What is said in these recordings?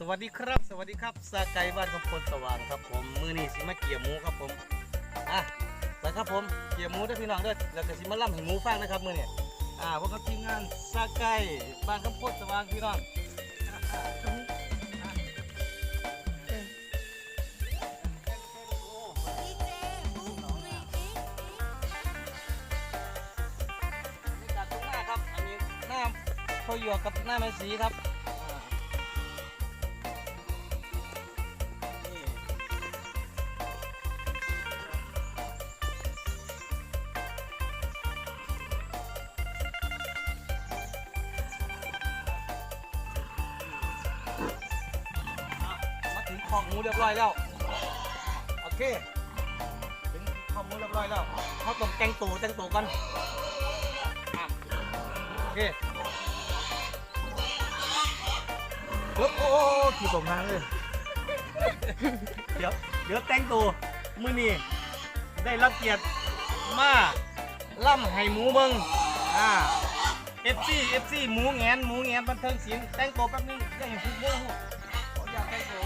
สวัสดีครับ สวัสดีครับสกายบ้านคำพลสว่างครับผมมือนี่สิมาเกี่ยหมูครับผมอะแล้วครับผมเกี่ยหมูได้พี่น้องด้วยแล้วก็สิมาล่ำให้หมูฟังนะครับมือเนี่ยอ่าพวกกับทีมงานสกายบ้านคำพลสว่างพี่น้องข้าวหยวกกับหน้าแม่สีครับ หอกหมูเรียบร้อยแล้ว โอเค ถึงหอกหมูเรียบร้อยแล้วเขาต้องแกงตูแกงตูกันอ่โอเคปึ๊โอ้ขี่ตกงานเลย เดี๋ยวเดี๋ยวแตงตูมื้อนี่ได้รับเกียรติมาล่ำให้หมูเบิงอ่าอฟซีหมูแงนหมูแงนบันเทิงศิลป์แต่งตัแป๊บนึงได้เห็นคุณเด้อหูอยากแต่งตั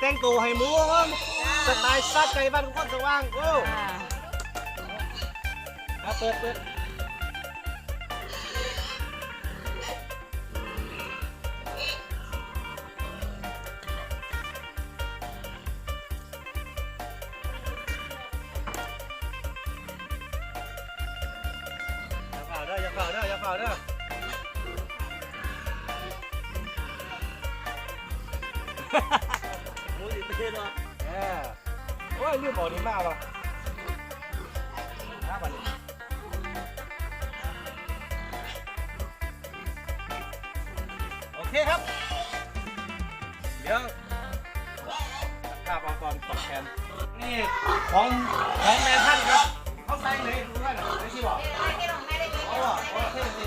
แต่งตัวให้ม้วนสไตล์ซัดใจบ้านคนสว่างกูมาเปิดเปิดอย่าเฝ้าเด้ออย่าเฝ้าเด้ออย่าเฝ้าเด้อ มูติเนวะเออโอ้ยลืมบอกนี่มากว่ะน้าบันโอเคครับ เดี๋ยวข้าบางกรตอบแทนนี่ของของแม่ท่านครับ เขาใส่เลยรู้ไหมไม่ที่บอกโอ้โหโอ้โห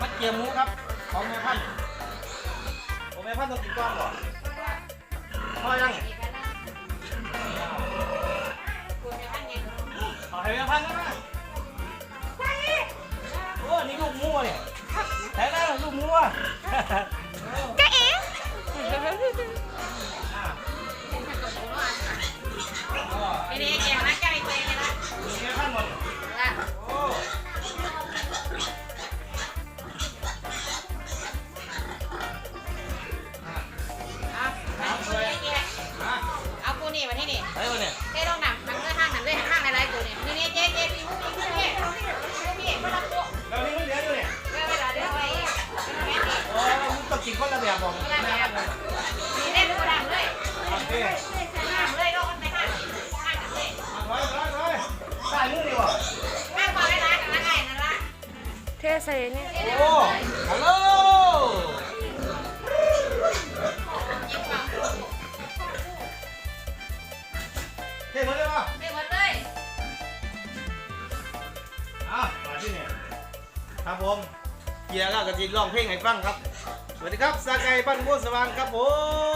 มันเกียมหมูครับ ของแม่ท่าน แม่พันต้องกินก้อนก่อนพ่อยังเอาให้แม่พันก็ได้โอ้นี่ลูกมั่วเนี่ยแท้ได้ลูกมั่ว เทใส่เนี่ยโอ้ฮัลโหลเท่หมดเลยอะมาที่นี่ครับผมเกียร์ก็จะจินร้องเพลงให้ฟังครับ สวัสดีครับ สาไก่บ้านม่วสว่างครับผม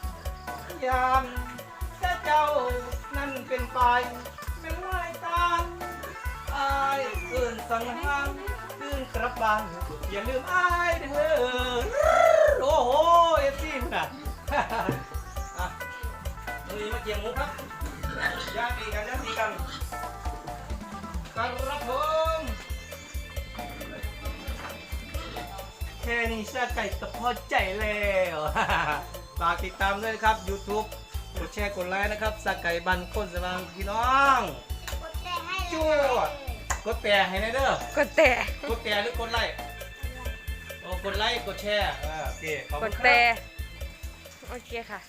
ยามถ้เจ้านั่นเป็นไปเป็นลายตาอายเกินสังหารขึ้นกระบันอย่าลืมอายเธอโอ้โหเอฟซีน่ะมีมาเกี่ยงมุกครับย่างดีกันย่างดีกันครับผมแค่นี้ชาไก่ก็พอใจแล้ว ฝากติดตามด้วยนะครับ YouTube กดแชร์กดไลค์นะครับสักไก่บันคนสว่างพี่น้องกดแต่ให้จวดกดแต่ให้หนอยเด้อกดแต่กดแต่หรือกดไลค์โอ้กดไลค์กดแชร์อ่าโอเคขอบกคุดณครับแต่โอเคค่ะ